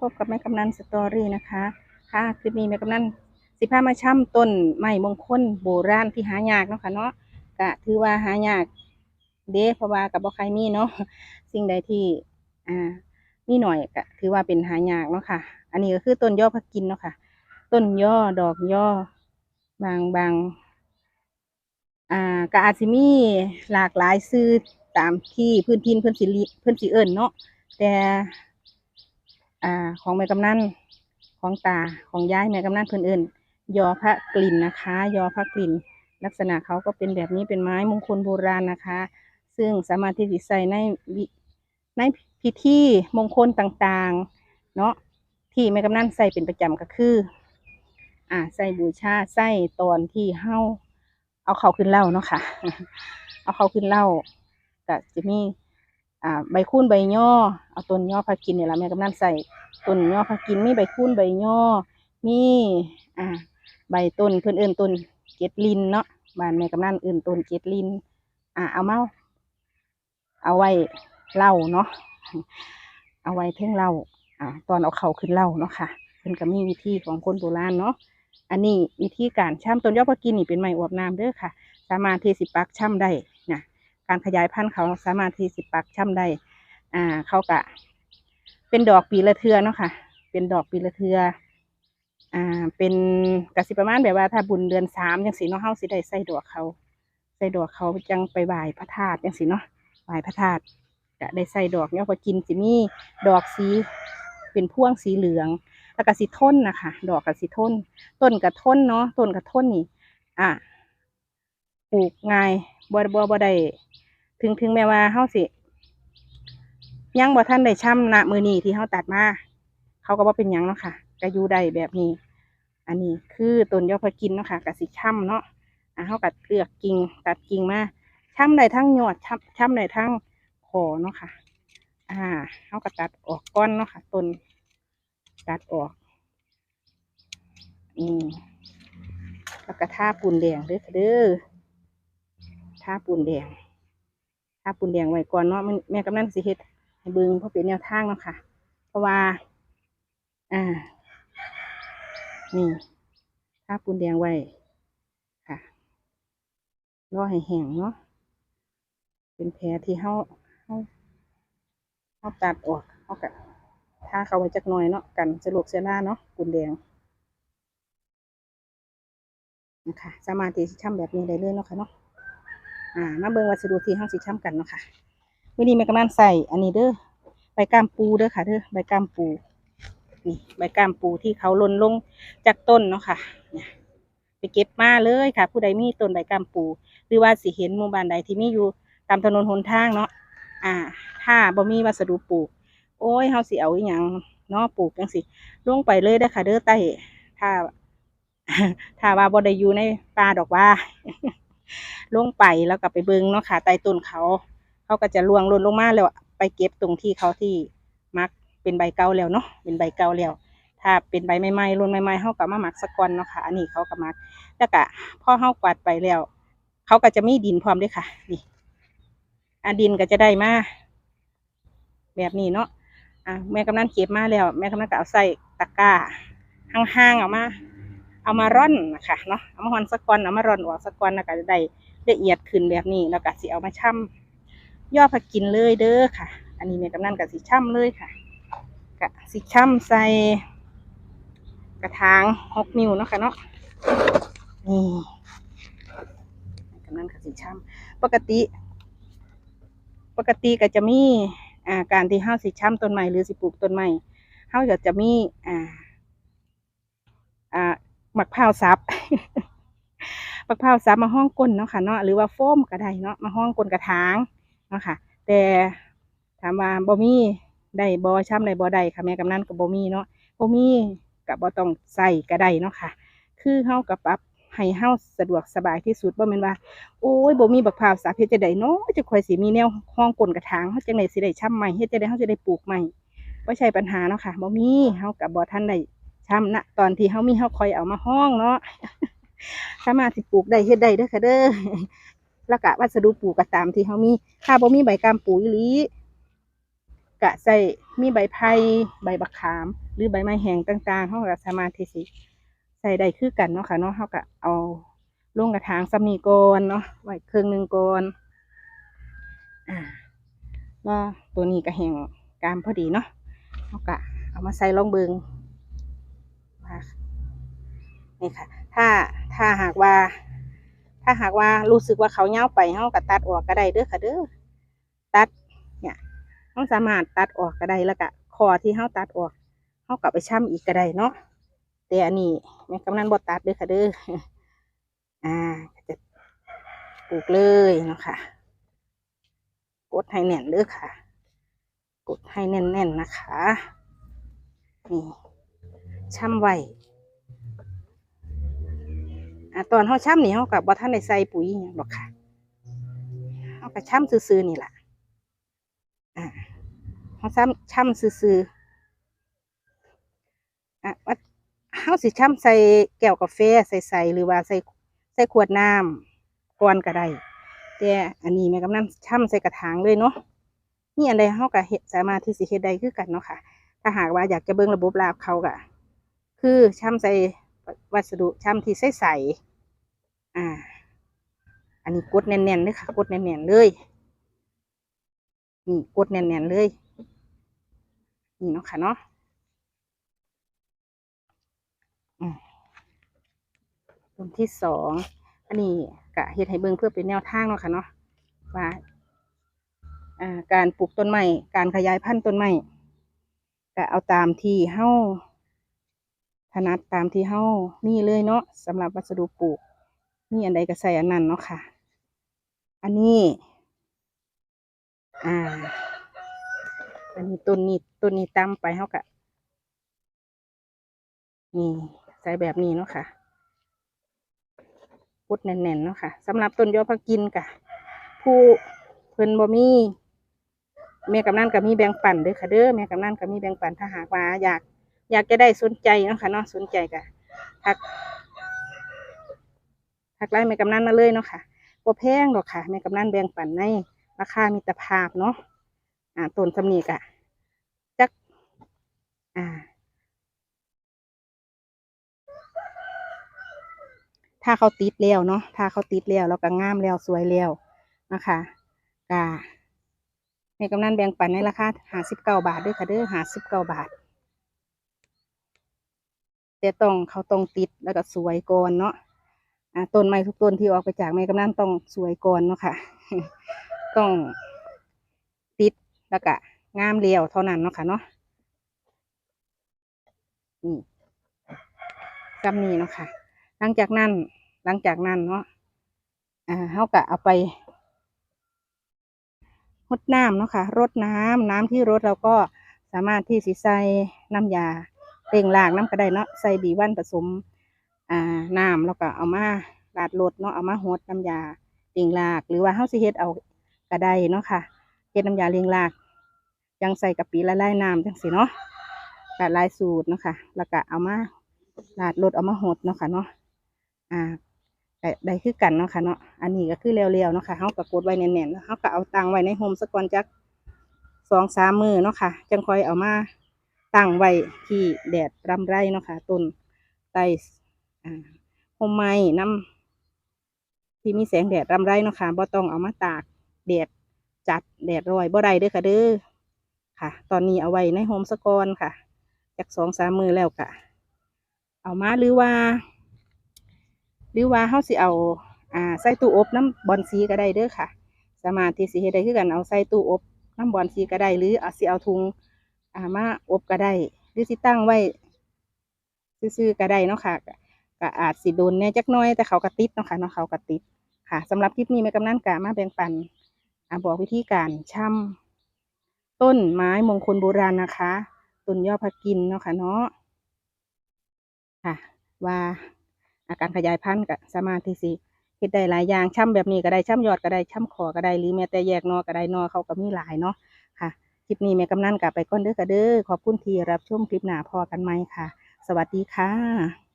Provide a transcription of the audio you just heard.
พบกับแม่กำนันสตอรี่นะคะ ค่ะคลิปนี้แม่กำนันสิพามาช่ำต้นไม้มงคลโบราณที่หายากเนาะค่ะเนาะกะถือว่าหายากเด้เพราะว่ากับบ่ใครมีเนาะสิ่งใดที่อ่ามีหน่อยก็ถือว่าเป็นหายากเนาะค่ะ อันนี้ก็คือต้นย่อพักกินเนาะค่ะ ต้นย่อดอกย่อบางบางอ่าก็อาจสิมีหลากหลายชื่อตามที่พื้นทินเพื่อนสิริเพื่อนสิเอิญเนาะแต่ อ่า ของแม่กำนันของตาของยายแม่กำนันเพื่อนเอิญยอพระกลิ่นนะคะ ยอพระกลิ่น ลักษณะเขาก็เป็นแบบนี้เป็นไม้มงคลโบราณนะคะ ซึ่งสามารถที่จะใส่ในในพิธีมงคลต่างๆ เนาะที่แม่กำนันใส่เป็นประจำก็คือ อ่าใส่บูชาใส่ตอนที่เฮาเอาเขาขึ้นเล่าเนาะค่ะ เอาเขาขึ้นเล่าก็จะมี อ่าใบคูนใบย่อเอาต้นย่อพากินเนี่ยละแม่กำนันใส่ต้นย่อพากินมีใบคูนใบย่อมีอ่าใบต้นเพื่อนเอื่นต้นเกตลินเนาะบ้านแม่กำนันเอื่นต้นเกตลิน อ่าเอาเมาเอาไว้เล่าเนาะเอาไว้เพ่งเล่าอ่าตอนเอาเขาขึ้นเล่าเนาะค่ะเพิ่นก็มีวิธีของคนโบราณเนาะอันนี้วิธีการช่ำต้นย่อพระกินนี่เป็นไม้อวบน้ำเด้อค่ะ สามารถที่สิปักช่ำได้ การขยายพันธุ์เขาสามารถที่สิปักช่ำได้อ่าเขากะ เป็นดอกปีละเทือเนาะค่ะ เป็นดอกปีละเทืออ่าเป็นกสิประมาณแบบว่าถ้าบุญเดือนสามจังสีเนาะเฮาสิได้ใส่ดอกเขาใส่ดอกเขาจังไปไหว้พระธาตุจังสีเนาะไหว้พระธาตุจะได้ใส่ดอกยอดพระกินสิมีดอกสีเป็นพ่วงสีเหลืองแล้วก็สีท้นนะคะดอกกับสีท้น ต้นกับท้นเนาะต้นกับท้นนี่ อะ ปลูกง่ายบ่บ่บ่ได้ถึงถึงแม้ว่าเฮาสิ ยังบ่ทันได้ช่ำนะมือนี้ที่เฮาตัดมาเขาก็บ่เป็นหยังเนาะค่ะก็อยู่ได้แบบนี้ อันนี้คือต้นยอดพกินเนาะค่ะกับสีช่ำเนาะอะเฮาก็เลือกกิ่งตัดกิ่งมาช่ำได้ทั้งยอดช่ำช่ำได้ทั้งคอเนาะค่ะ อ่าเฮาก็ตัดออกก้อนเนาะค่ะต้นตัดออกอืมแล้วก็ท่าปูนแดงเด้อเด้อาปูนแดงท่าปูนแดงไว้ก่อนเนาะแม่กำนันสิเฮ็ดให้เบิ่งเพราะเป็นแนวทางเนาะค่ะ เพราะว่า อ่า นี่ท่าปูนแดงไว้ค่ะรอให้แห้งเนาะเป็นแผลที่เฮาเฮาเฮาตัดออกเฮาก็ท่าเขาไว้จักหน่อยเนาะกันสลกเสยล่าเนาะปูนแดงนะคะสามารถที่จะช่ำแบบนี้ได้เลยเนาะค่ะเนาะ อ่ามาเบิ่งวัสดุที่ห้องสิช่ำกันเนาะค่ะวันนี้แม่กำลังใส่อันนี้เด้อใบกล้ามปูเด้อค่ะเด้อใบกล้ามปูนี่ใบกล้ามปูที่เขาล่นลงจากต้นเนาะค่ะเนี่ยไปเก็บมาเลยค่ะ ผู้ใดมีต้นใบกล้ามปู หรือว่าสิเห็นหมู่บ้านใดที่มีอยู่ตามถนนหนทางเนาะอ่า ถ้าบ่มีวัสดุปลูก โอ้ยเฮาสิเอาอีหยังเนาะปลูกจังสิลงไปเลยเด้อค่ะเด้อใต้ถ้าถ้าว่าบ่ได้อยู่ในป่าดอกว่า ลงไปแล้วก็ไปเบิ่งเนาะค่ะใต้ต้นเขา เขาก็จะล่วงล่นลงมาแล้วไปเก็บตรงที่เขาที่มักเป็นใบเก่าแล้วเนาะเป็นใบเก่าแล้ว ถ้าเป็นใบใหม่ๆล่นใหม่ๆเขาก็มาหมักสะกอนเนาะค่ะอันนี้เขาก็มักแล้วก็พ่อเขากวาดไปแล้ว เขาก็จะมีดินพร้อมด้วยค่ะนี่อันดินก็จะได้มาแบบนี้เนาะอะแม่กำนันเก็บมาแล้ว แม่กำนันก็เอาใส่ตะกร้าห่างๆออกมา เอามาร่อนนะคะเนาะเอามาห่อนสะกอนเอามาร่อนออกสะกอนแล้วก็จะได้ละเอียดขึ้นแบบนี้แล้วก็สิเอามาช่ำย่อผักกินเลยเด้อค่ะ อันนี้แม่กำนันกับสิช่ำเลยค่ะกะสิช่ำใส่กระถางหกนิ้วเนาะค่ะเนาะนี่กำนันกับสิช่ำปกติ ปกติก็จะมีอ่าการที่ห้าสิช่ำต้นใหม่หรือสิปลูกต้นใหม่เฮาก็จะมีอ่าอ่า หมักพร้าซับหมักพร้าซับมาห้องก้นเนาะค่ะเนาะหรือว่าโฟมก็ได้เนาะมาห้องก้นกระถางเนาะค่ะ แต่ถามว่าบ่มีได้บ่ช้ำได้บ่ได้ค่ะแม่กำนันก็บ่มีเนาะบ่มีก็บ่ต้องใส่ก็ได้เนาะค่ะ คือเฮาก็ปรับให้เฮาสะดวกสบายที่สุดบ่แม่นว่า โอ้ยบ่มีบักพร้าวซับเฮ็ดจังได๋เนาะจะคอยสิมีแนวห้องก้นกระถางเฮาจังได๋สิได้ช้ำใหม่เฮ็ดจังได๋เฮาจะได้ปลูกใหม่บ่ใช่ปัญหาเนาะค่ะบ่มีเฮาก็บ่ทันได้ ช้ำนะตอนที่เขามีเขาคอยเอามาห้องเนาะสามาสิปลูกได้เฮ็ดได้เด้อค่ะเด้อแล้วก็วัสดุปลูกก็ตามที่เขามีถ้าบ่มีใบกามปูอีหลีกะใส่มีใบไผ่ใบบักขาม หรือใบไม้แห้งต่างๆเขาก็สามารถที่สิใส่ได้คือกันเนาะค่ะเนาะเขาก็เอาลงกระถางสำนีก่อนเนาะไว้เครื่องหนึ่งก่อนอ่าว่าตัวนี้ก็แห้งกามพอดีเนาะเขาก็เอามาใส่ลองเบิงว่า นี่ค่ะ ถ้าถ้าหากว่า ถ้าหากว่ารู้สึกว่าเขาเน่าไปเขาก็ตัดออกก็ได้เด้อค่ะเด้อตัดเนี่ยเขาสามารถตัดออกก็ได้แล้วก็คอที่เขาตัดออกเขากลับไปช่ำอีกก็ได้เนาะแต่อันนี้แม่กำนันบดตัดเด้อค่ะเด้ออ่าจะปลูกเลยเนาะค่ะกดให้แน่นเด้อค่ะ กดให้แน่นๆนะคะนี่ช่ำไว้ อะตอนเขาช่ำนี่เขากับบ่ท่านได้ใส่ปุ๋ยอหย่างหรอกค่ะเขาก็ช่ำซื่อๆนี่แหละอ่าเขาช่ำช่ำซื่อๆอะว่าเขาสิช่ำใส่แก้วกาแฟใส่ใส่หรือว่าใส่ใส่ขวดน้ำก่อนก็ได้แต่อันนี้แม่กำนันช่ำใส่กระถางเลยเนาะนี่อันใดเขาก็เฮ็ดสามารถที่สิเฮ็ดได้คือกันเนาะค่ะ ถ้าหากว่าอยากจะเบิ่งระบบรากเขาก็คือช่ำใส่วัสดุช่ำที่ใส่ใส่ อ่า อันนี้กดแน่นๆเลยค่ะ กดแน่นๆเลย นี่กดแน่นๆเลย นี่เนาะค่ะเนาะต้นที่สอง อันนี้กะเฮ็ดให้เบิ่งเพื่อเป็นแนวทางเนาะค่ะเนาะ ว่าการปลูกต้นไม้ การขยายพันธุ์ต้นไม้ก็เอาตามที่เฮาถนัดตามที่เฮามีเลยเนาะสำหรับวัสดุปลูก มีอันใดก็ใส่อันนั้นเนาะค่ะ อันนี้ อ่า อันนี้ต้นนี้ต้นนี้ตามไปเฮาก็นี่ใส่แบบนี้เนาะค่ะพุดแน่นๆเนาะค่ะสำหรับต้นยอพักกินกะผู้เพิ่นบ่มีแม่กำนั่นก็มีแบ่งปันเด้อค่ะเด้อแม่กำนั่นก็มีแบ่งปันถ้าหากว่าอยาก อยากจะได้สนใจเนาะค่ะเนาะสนใจก็ทัก ทักไลน์แม่กำนันมาเลยเนาะค่ะบ่แพงหรอกค่ะแม่กำนันแบ่งปันในราคามิตรภาพเนาะอ่าต้นสำนีกะจักอ่าถ้าเขาติดแล้วเนาะถ้าเขาติดแล้วแล้วก็งามแล้วสวยแล้วนะคะกาแม่กำนันแบ่งปันในราคาหาสิบเก้าบาทด้วยค่ะเด้อหาสิบเก้าบาทแต่ต้องเขาต้องติดแล้วก็สวยก่อนเนาะ ต้นไม้ทุกต้นที่ออกไปจากแม่กำนันต้องสวยก่อนเนาะค่ะ ต้องติดแล้วก็งามเรียวเท่านั้นเนาะค่ะเนาะนี่จำนี้เนาะค่ะ หลังจากนั้นหลังจากนั้นเนาะอ่าเขาก็เอาไปรดน้ำเนาะค่ะรดน้ำน้ำที่รดเราก็สามารถที่สิใส่น้ำยาเต่งลากน้ำกระไดเนาะใส่บีวันผสม อ่าน้ำแล้วก็เอามาลาดรดเนาะเอามาหดน้ำยาเต่งลาก หรือว่าเฮาสิเฮ็ดเอากระไดเนาะค่ะเฮ็ดน้ำยาเลียงลาก ยังใส่กะปิละลายน้ำจังสิเนาะกะลายสูตรเนาะค่ะแล้วก็เอามาลาดรดเอามาหดเนาะค่ะเนาะอ่าได้คือกันเนาะค่ะเนาะอันนี้ก็คือเร็วๆเนาะค่ะเฮาก็กดไว้แน่นๆแล้วเฮาก็เอาตังไว้ในโฮมสักก่อนจักสองสามมือเนาะค่ะจังคอยเอามาตั้งไว้ที่แดดรำไรเนาะค่ะต้นไต้ โฮมไม้น้ำที่มีแสงแดดรำไรเนาะค่ะบ่ต้องเอามาตากแดดจัดแดดรอยบ่ได้เด้อค่ะเด้อค่ะ ตอนนี้เอาไว้ในโฮมสกอนค่ะจักสองสามมือแล้วกะเอามาหรือว่า หรือว่าเฮาสิเอาอ่าใส่ตู้อบน้ำบอนซีก็ได้เด้อค่ะ สามารถที่สิเฮ็ดได้คือกันเอาใส่ตู้อบน้ำบอนซีก็ได้หรือเอาสิเอาถุงอ่ามาอบก็ได้หรือสิตั้งไว้ ซื่อๆก็ได้เนาะค่ะ ก็อาจสิโดนแหน่ยจักหน้อยแต่เขาก็ติดเนาะค่ะเนาะเขาก็ติดค่ะสำหรับคลิปนี้แม่กำนันกะมาแบ่งปันอ่าบอกวิธีการช่ำต้นไม้มงคลโบราณนะคะต้นยอดพักกินเนาะค่ะเนาะค่ะ ว่าอาการขยายพันธุ์ก็สมารถที่สิเฮ็ดได้หลายอย่างช่ำแบบนี้ก็ได้ช่ำยอดก็ได้ช่ำคอก็ได้หรือแม้แต่แยกนอก็ได้นอเขาก็มีหลายเนาะค่ะคลิปนี้แม่กำนันกลับไปก่อนเด้อค่ะเด้อขอบคุณที่รับชมคลิปหน้าพอกันไหมค่ะ สวัสดีค่ะ